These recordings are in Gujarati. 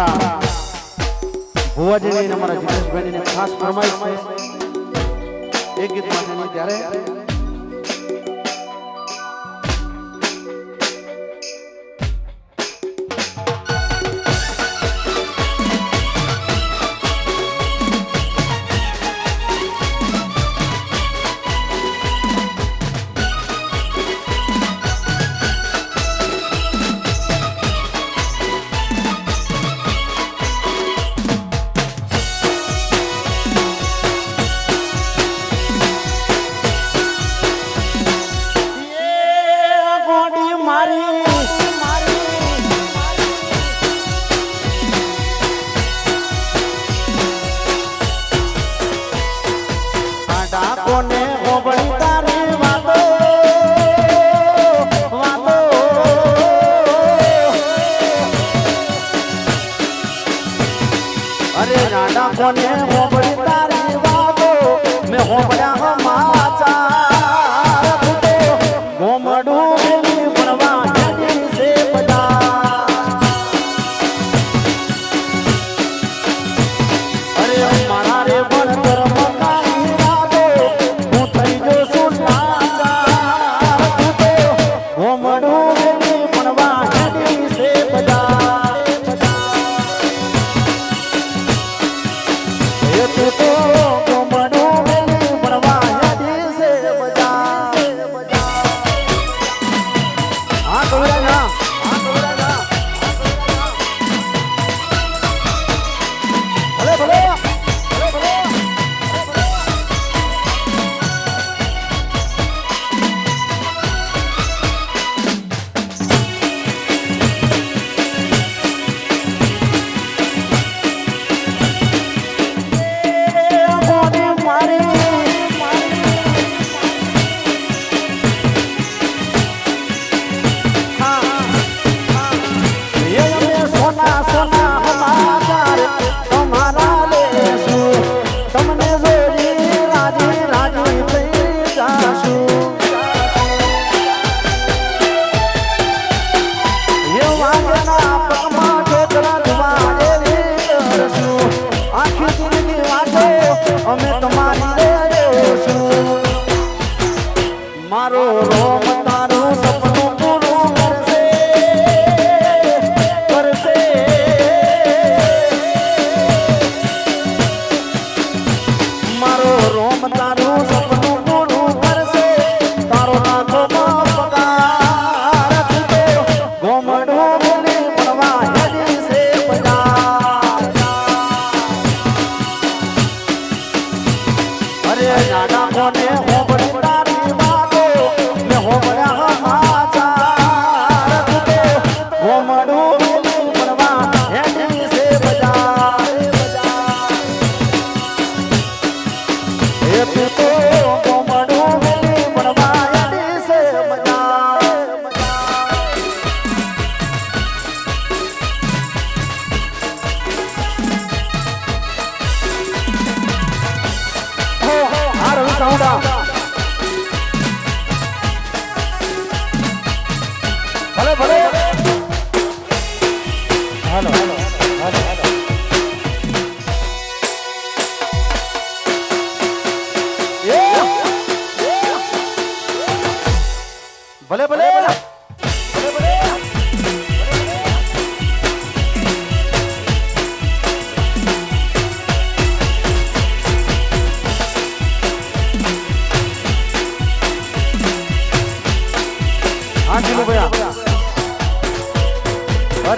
અમારા ભુવાજી અમારા જીતેશભાઈ ખાસ ફરમાઈશ છે. એ ગીત માટે ત્યારે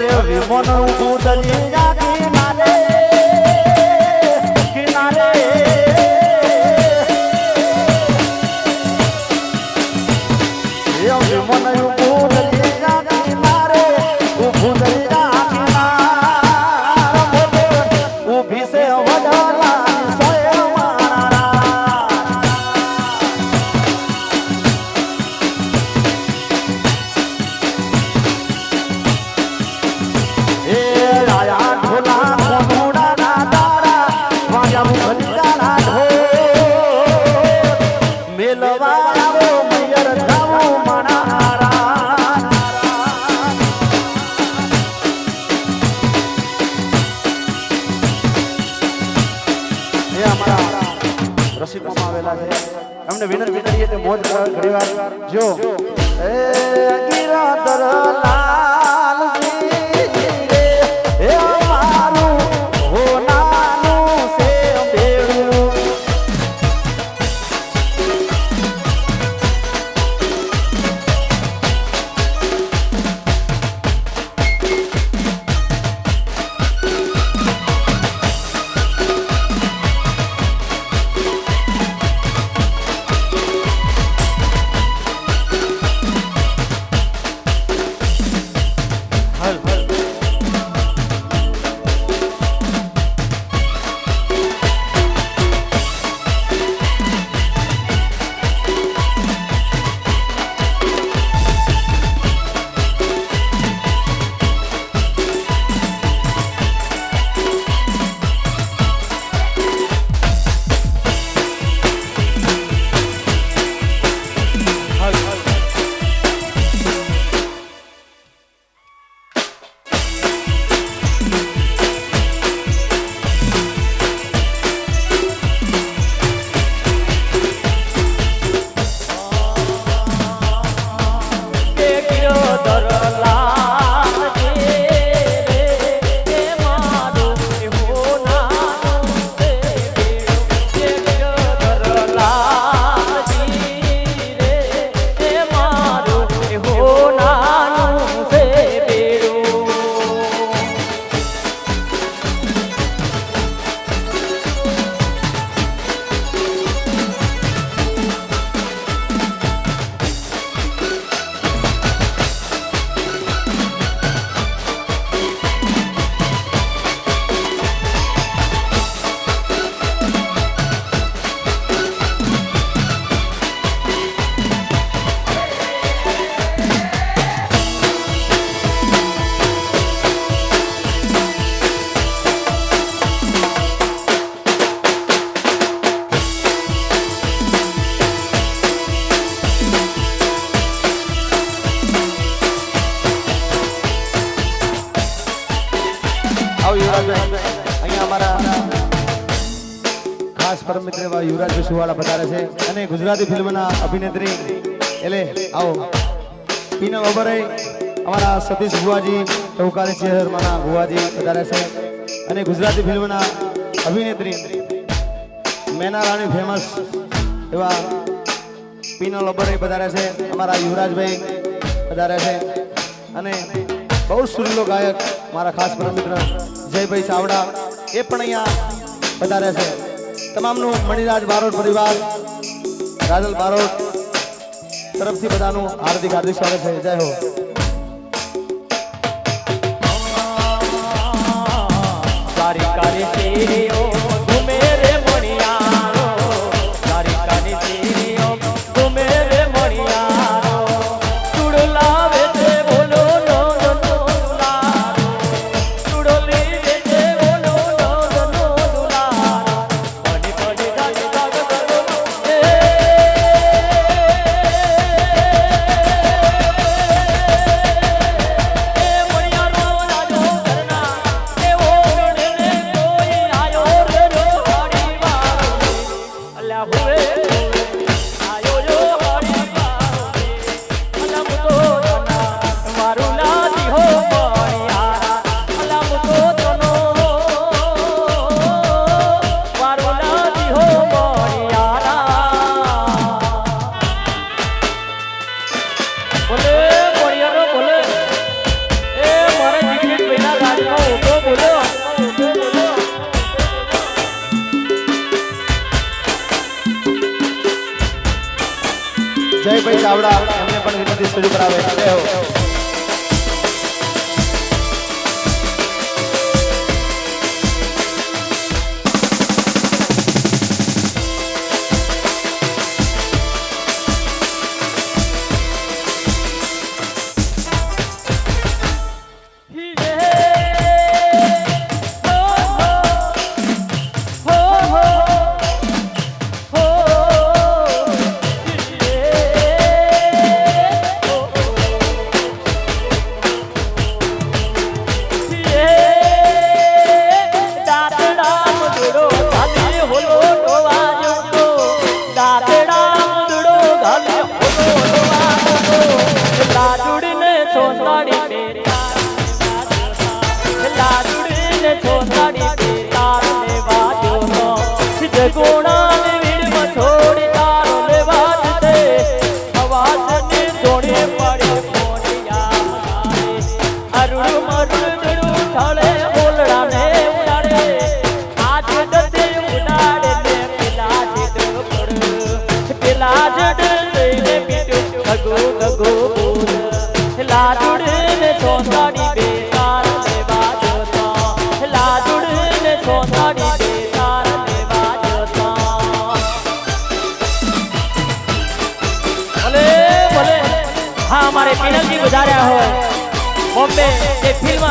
રે વિમોન ઉભું દરિયા વિનંતી કરીએ કે મોજ ઘડીવાર જો ગુજરાતી ફિલ્મના અભિનેત્રી. એટલે આવો. પીના વબરે અમારા સતીશ ભુવાજી ટૌકારી શહેરમાંના ભુવાજી, વધારે છે. અને ગુજરાતી ફિલ્મના અભિનેત્રી, મેના રાણી ફેમસ એવા પીના લબરાઈ વધારે છે. અમારા યુવરાજભાઈ વધારે છે. અને બહુ સુરીલો ગાયક, મારા ખાસ પરમ જયભાઈ ચાવડા, એ પણ અહીંયા વધારે છે. તમામનું મણિરાજ બારોટ પરિવાર રાજલ બારોટ તરફથી બધાનું હાર્દિક હાર્દિક સ્વાગત છે. જય હો. તારી કાની જયભાઈ ચાવડા એમને પણ વિનંતી શરૂ કરાવે. જય હો. હી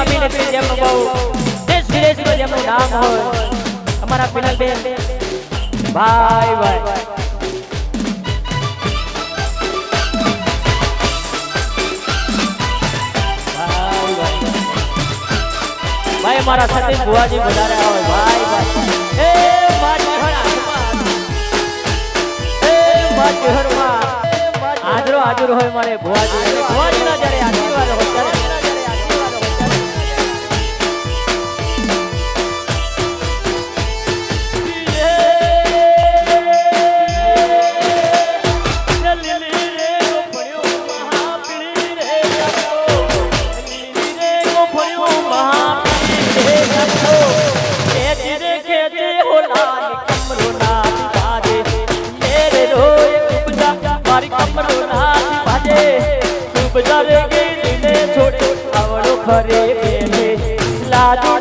અભિનેત્રી જેમનું બહુ દેશ વિદેશમાં જેમનું નામ હોય, અમારા પિનલબેન ભાઈ ભાઈ. ભાઈ મારા સતીશ ભુવાજી વધારે હોય ભાઈ ભાઈ. એ મારી હર એ મારી હરમાં. આજરો હાજર હોય મારે ભુવાજી. ભુવાજીના જ્યારે આશીર્વાદ હોય Lord.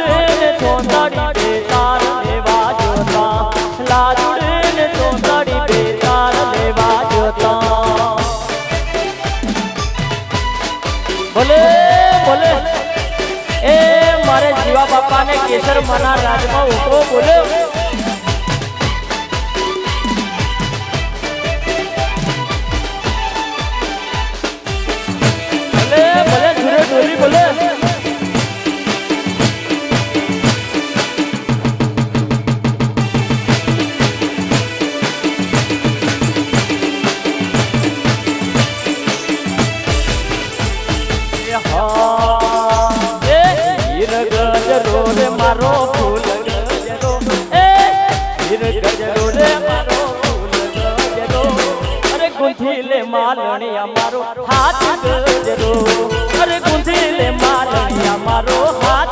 હાથ ગજરો અરે ગુંથી લે માલણી અમારો હાથ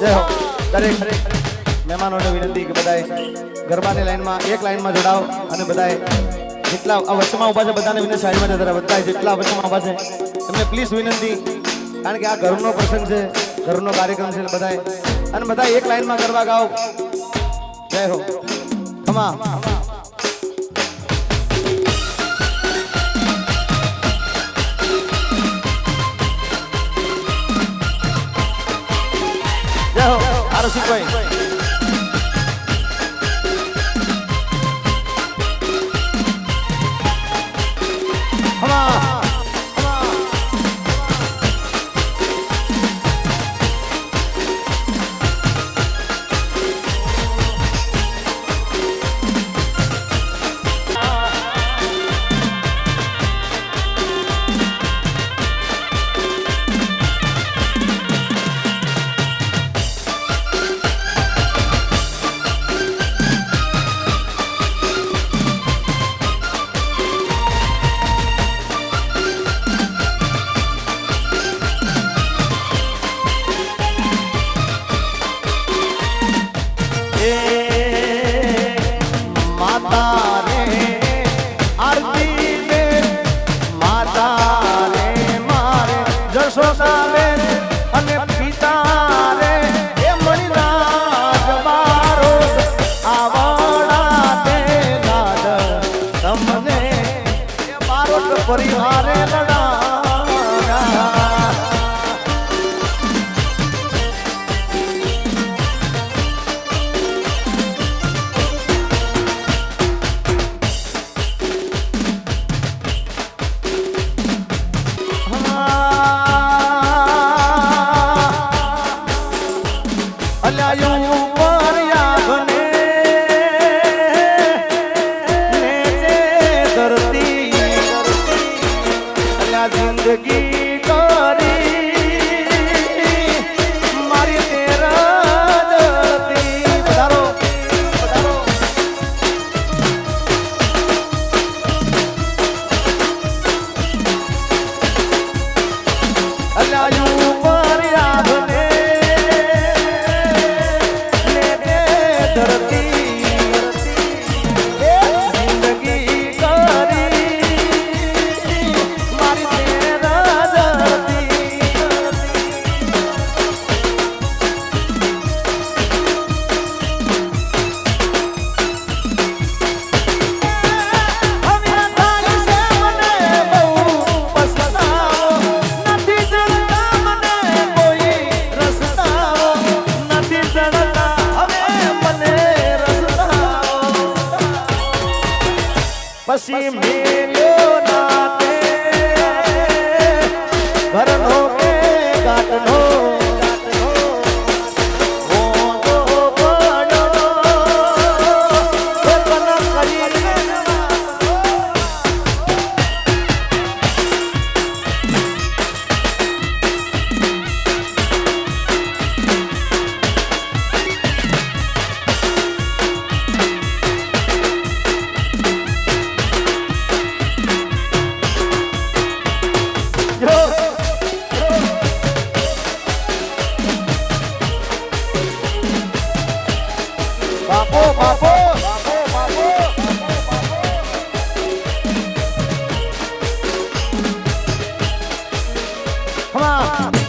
જય હો. દરેક મહેમાનોને વિનંતી કે બધાએ ગરબાની લાઈનમાં એક લાઈનમાં જોડાઓ અને બધાએ જેટલા આ વચ્ચેમાં ઊભા છે, બધાને વિનંતી સાઈડમાં જતા. બધાએ જેટલા વચ્ચેમાં ઊભા છે, એમને પ્લીઝ વિનંતી, કારણ કે આ ઘરનો પ્રસંગ છે, ઘરનો કાર્યક્રમ છે બધાએ અને બધા એક લાઈનમાં ગરબા ગાઓ. જય હો. ખમા હો આરસીભાઈ ખમા ગંદકી કરી 하나. 하나.